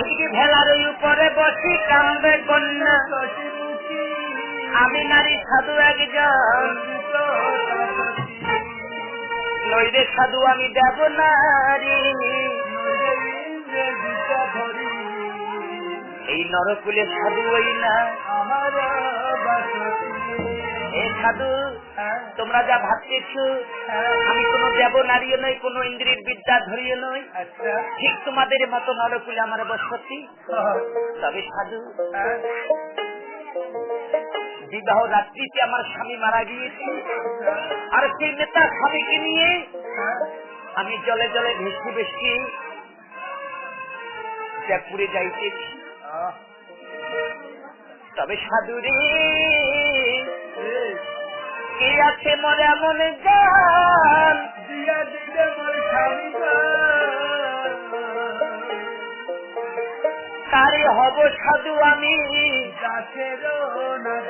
এদিকে ভেলার ওই উপরে বসি কামবে কন্যা। আমি নারী সাধু একজন। নইরে সাধু আমি দেব নারী। এই নরকুলে সাধু ওই না। আমার সাধু, তোমরা যা ভাবতেছ, আমি কোনো দেব নারীও নই, কোনো ইন্দ্রির বিদ্যা ধরিয়ে নই। ঠিক তোমাদের মতো নরকুলে আমার বসতি। তবে সাধু, বিবাহ রাত্রিতে আমার স্বামী মারা গিয়েছে। আর সেই নেতা স্বামীকে নিয়ে আমি জলে জলে ভেসে ভেসে ত্যাগপুরে যাইতেছি। তবে সাধু রে কে আছে মনে মনে গান। দিয়া দিলে মোর স্বামী তারে হব সাধু আমি। না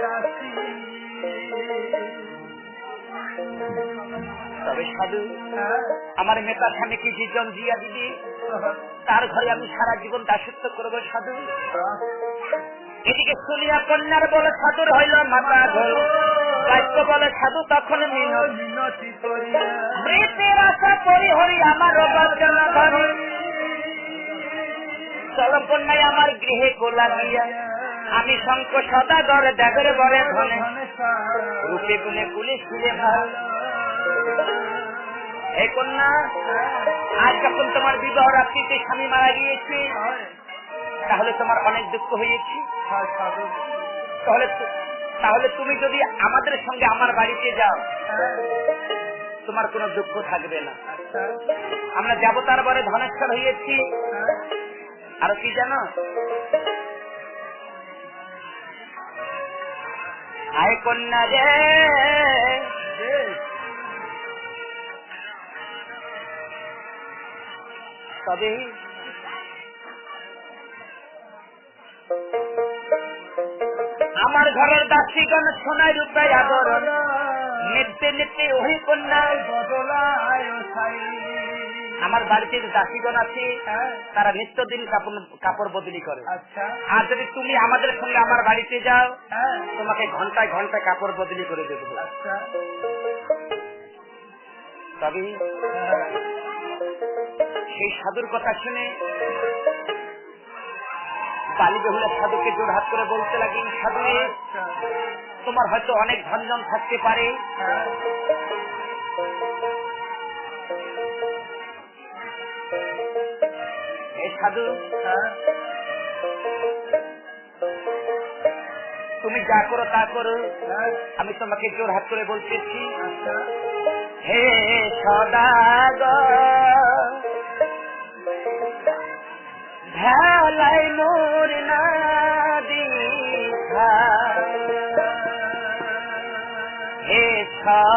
তবে সাধু আমার নেতা স্বামীকে জীবন দিয়া দিবি? তার ঘরে আমি সারা জীবন দাসত্ব করব সাধু। এদিকে শুনিয়া কন্যার বলে সাধুর হইল মাতা ঘর বাক্য বলে সাধু তখন মৃতের আশা করি হরি আমার বচন কন্যায় আমার গৃহে কোলা দিয়া আমি শঙ্খ সদাগর দেবের বরে ধনে। রূপে গুনে কুলে সুরে ভালো এই কন্যা, আজ যখন তোমার বিবাহ রাত্রিতে স্বামী মারা গিয়েছে, তাহলে তোমার অনেক দুঃখ হয়েছে। তাহলে তাহলে তুমি যদি আমাদের সঙ্গে আমার বাড়িতে যাও, তোমার কোনো দুঃখ থাকবে না। আমরা যাব তার বরে ধনেশ্বর হয়েছি আর কি জানো? আয় কন্যা রে! তবে ঘরের দাসীগণ সোনায় রূপে আদরণ নিত্যে নিত্যে ওই সাই আমার বাড়িতে দাসীগণ আছে তারা নিত্যদিন কাপড় বদলি করে। আচ্ছা। আর যদি তুমি আমাদের সঙ্গে আমার বাড়িতে যাও হ্যাঁ তোমাকে ঘন্টায় ঘন্টায় কাপড় বদলি করে দেবো। আচ্ছা। তবে সেই সাধুর কথা শুনে বালি বেহুলের সাধুকে জোর হাত করে বলতে লাগি সাধু তোমার হয়তো অনেক ধনজন থাকতে পারে। সাধু, তুমি যা করো তা করো। আমি তোমাকে জোর হাত করে বলতেছি, হে সদাগর ভেলাই মোর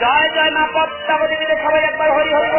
জয় জয় মা পদ্মাবতী সবাই একবার হরি হরি।